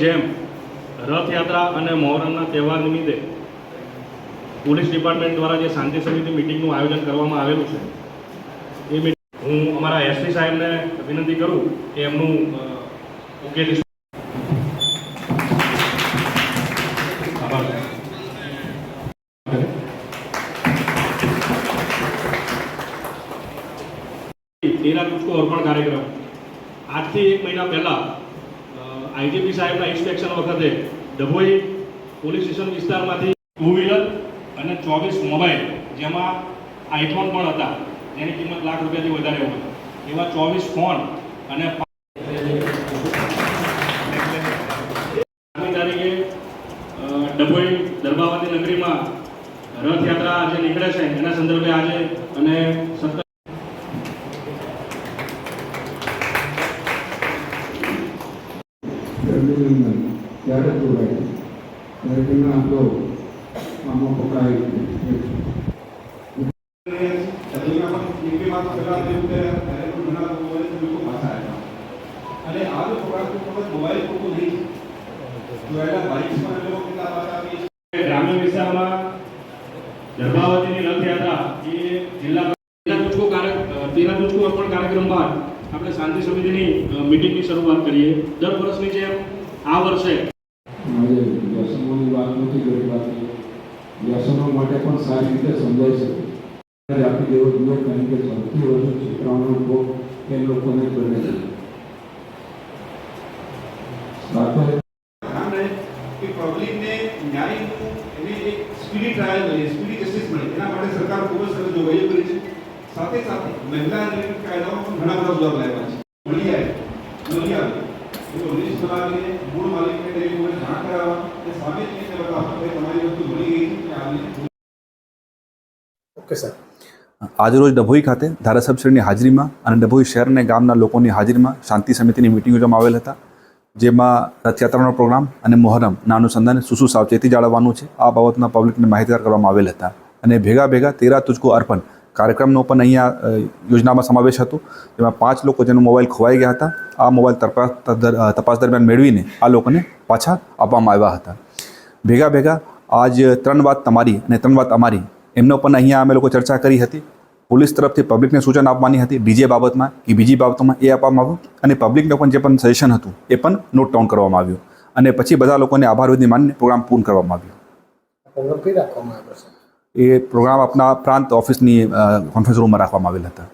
જેમ રથયાત્રા અને મોહરમના તહેવાર નિમિત્તે પોલીસ ડિપાર્ટમેન્ટ દ્વારા જે શાંતિ સમિતિ મિટિંગનું આયોજન કરવામાં આવેલું છે, એ મિટિંગ હું અમારા એસપી સાહેબને વિનંતી કરું કે એમનું ઉકેલી તેરા તુચકો અર્પણ કાર્યક્રમ. આજથી એક મહિના પહેલાં આઈજીપી સાહેબના ઇન્સ્પેક્શન વખતે ડભોઈ પોલીસ સ્ટેશન વિસ્તારમાંથી ટુ વ્હીલર અને ચોવીસ મોબાઈલ, જેમાં આઈફોન પણ હતા, જેની કિંમત લાખ રૂપિયાથી વધારે હોય. એવા ચોવીસ ફોન અને આઠમી તારીખે ડભોઈ દરબાવતી નગરીમાં રથયાત્રા જે નીકળે છે. એના સંદર્ભે આજે અને સત્તર અભિનંદન ત્યારે જોડાય ત્યારે તેના આપણો આમાં પકડાય તકલીફમાં પણ નીકળીમાં તો પહેલા થયું કે ત્યારે પણ ઘણા લોકો હોય તો લોકો પાછા આવ્યા અને આ જો પ્રોગ્રામ વખત મોબાઈલ પૂરતું નહીં જોયેલા બાઇક્સમાં એ લોકો કેટલા પાછા આવી ગ્રામ્ય વિસ્તારમાં ગર્ભાવતીની રથયાત્રા એ જિલ્લા તેના તુચકો કાર્ય તેના તુચકો અર્પણ કાર્યક્રમ બાદ આપણે શાંતિ સમિતિની અ, મિટિંગની શરૂઆત કરીએ. દર વર્ષની જેમ આ વર્ષે આજે વ્યસનોની વાત નથી કરી બાકી વ્યસનો માટે પણ સારી રીતે સમજાઈ શકે ત્યારે આપી દેવો જોઈએ કારણ કે સૌથી વધુ છોકરાઓનો ભોગ એ લોકોને બને છે. સાથે ધ્યાન રહે કે પબ્લિકને ન્યાયનું એની એક સ્પીડી ટ્રાયલ મળે સ્પીડી જસ્ટિસ મળે. એના માટે સરકાર ખૂબ જ સરસ જોગવાઈઓ કરી છે. સાથે સાથે મહિલા રિલેટેડ કાયદાઓ ઘણા બધા સુધાર લાવ્યા છે. મળી આવે આજરોજ ડભોઈ ખાતે ધારાસભ્યશ્રીની હાજરીમાં અને ડભોઈ શહેર અને ગામના લોકોની હાજરીમાં શાંતિ સમિતિની મિટિંગ યોજવામાં આવેલ હતા, જેમાં રથયાત્રાનો પ્રોગ્રામ અને મોહરમના અનુસંધાને શું સાવચેતી જાળવવાનું છે. આ બાબતના પબ્લિકને માહિતગાર કરવામાં આવેલ હતા. અને ભેગા ભેગા તેરા તુજકો અર્પણ કાર્યક્રમનો પણ અહીંયા યોજનામાં સમાવેશ હતો. જેમાં પાંચ લોકો જેનો મોબાઈલ ખોવાઈ ગયા હતા. આ મોબાઈલ તપાસ દરમિયાન મેળવીને આ લોકોને પાછા આપવામાં આવ્યા હતા. ભેગા ભેગા આજ ત્રણ વાત તમારી અને ત્રણ વાત અમારી. એમનો પણ અહીંયા અમે લોકો ચર્ચા કરી હતી. પોલીસ તરફથી પબ્લિકને સૂચન આપવાની હતી ડીજે બાબતમાં કે બીજી બાબતોમાં એ આપવામાં આવ્યું. અને પબ્લિકને પણ જે પણ સજેશન હતું એ પણ નોટ ડાઉન કરવામાં આવ્યું. અને પછી બધા લોકોને આભાર વિધિ માનીને પ્રોગ્રામ પૂર્ણ કરવામાં આવ્યો. એ પ્રોગ્રામ આપના પ્રાંત ઓફિસની કોન્ફરન્સ રૂમમાં રાખવામાં આવેલ હતા.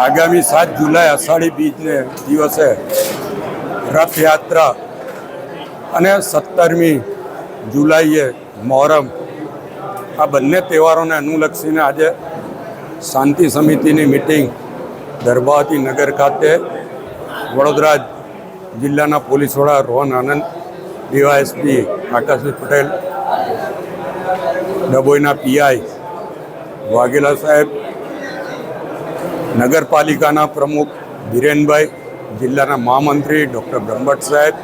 આગામી સાત જુલાઈ અષાઢી બીજને દિવસે રથયાત્રા અને સત્તરમી જુલાઈએ મોહરમ, આ બંને તહેવારોને અનુલક્ષીને આજે શાંતિ સમિતિની મિટિંગ દરબાવતી નગર ખાતે વડોદરા જિલ્લાના પોલીસ વડા રોહન આનંદ, ડીવાયએસપી આકાશભાઈ પટેલ ડભોઈના પીઆઈ વાઘેલા સાહેબ, નગરપાલિકાના પ્રમુખ ધીરેનભાઈ, જિલ્લાના મહામંત્રી ડૉક્ટર બ્રહ્મભટ્ટ સાહેબ,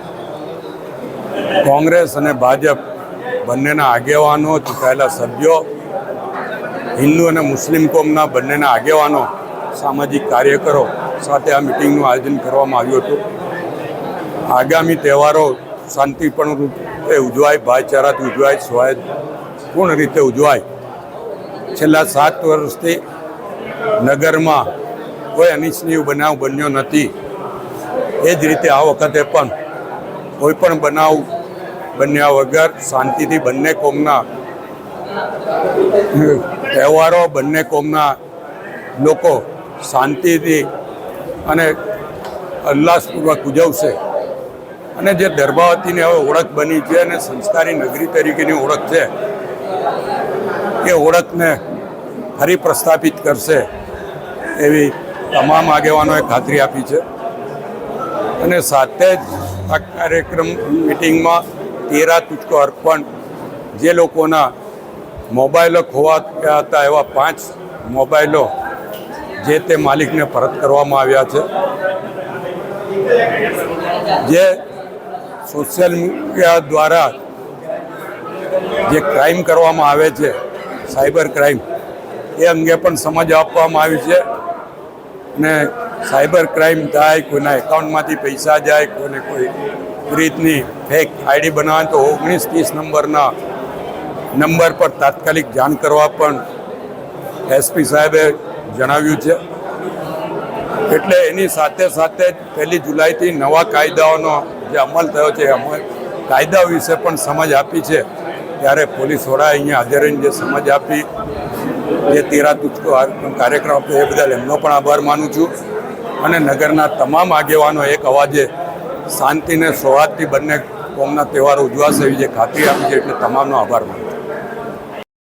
કોંગ્રેસ અને ભાજપ બંનેના આગેવાનો, ચૂંટાયેલા સભ્યો, હિન્દુ અને મુસ્લિમ કોમના બંનેના આગેવાનો, સામાજિક કાર્યકરો સાથે આ મિટિંગનું આયોજન કરવામાં આવ્યું હતું. આગામી તહેવારો શાંતિપૂર્ણ રૂપે ઉજવાય, ભાઈચારાથી ઉજવાય સ્વયંપૂર્ણ રીતે ઉજવાય. છેલ્લા સાત વર્ષથી નગરમાં કોઈ અનિચ્છનીય બનાવ બન્યો નથી. એ જ રીતે આ વખતે પણ કોઈ પણ બનાવ બન્યા વગર શાંતિથી બંને કોમના તહેવારો, બંને કોમના લોકો શાંતિથી અને ઉલ્લાસપૂર્વક ઉજવશે. અને જે દરબાવતીની હવે ઓળખ બની છે અને સંસ્કારી નગરી તરીકેની ઓળખ છે એ ઓળખને ફરી પ્રસ્થાપિત કરશે એવી તમામ આગેવાનોએ ખાતરી આપી છે. અને સાથે જ આ કાર્યક્રમ મિટિંગમાં તેરા તુચકો અર્પણ જે લોકોના મોબાઈલો ખોવા ગયા હતા એવા પાંચ મોબાઈલો જે તે માલિકને પરત કરવામાં આવ્યા છે. જે સોશિયલ મીડિયા દ્વારા જે ક્રાઇમ કરવામાં આવે છે સાયબર ક્રાઇમ એ અંગે પણ સમજ આપવામાં આવી છે. અને સાયબર ક્રાઇમ થાય, કોઈના એકાઉન્ટમાંથી પૈસા જાય, કોઈને કોઈ રીતની ફેક આઈડી બનાવે, તો ઓગણીસ ત્રીસ નંબરના નંબર પર તાત્કાલિક જાણ કરવા પણ એસપી સાહેબે જણાવ્યું છે. એટલે એની સાથે સાથે પહેલી જુલાઈથી નવા કાયદાઓનો જે અમલ થયો છે, એ અમલ કાયદા વિશે પણ સમજ આપી છે. ત્યારે પોલીસ વડા અહીંયા હાજર રહીને જે સમજ આપી, જે તેરા તુચકો કાર્યક્રમ આપ્યો, એ બદલ એમનો પણ આભાર માનું છું. અને નગરના તમામ આગેવાનો એક અવાજે શાંતિને સૌહાર્દથી બંને કોમના તહેવારો ઉજવાશે એવી જે ખાતરી આપી છે, એટલે તમામનો આભાર માનું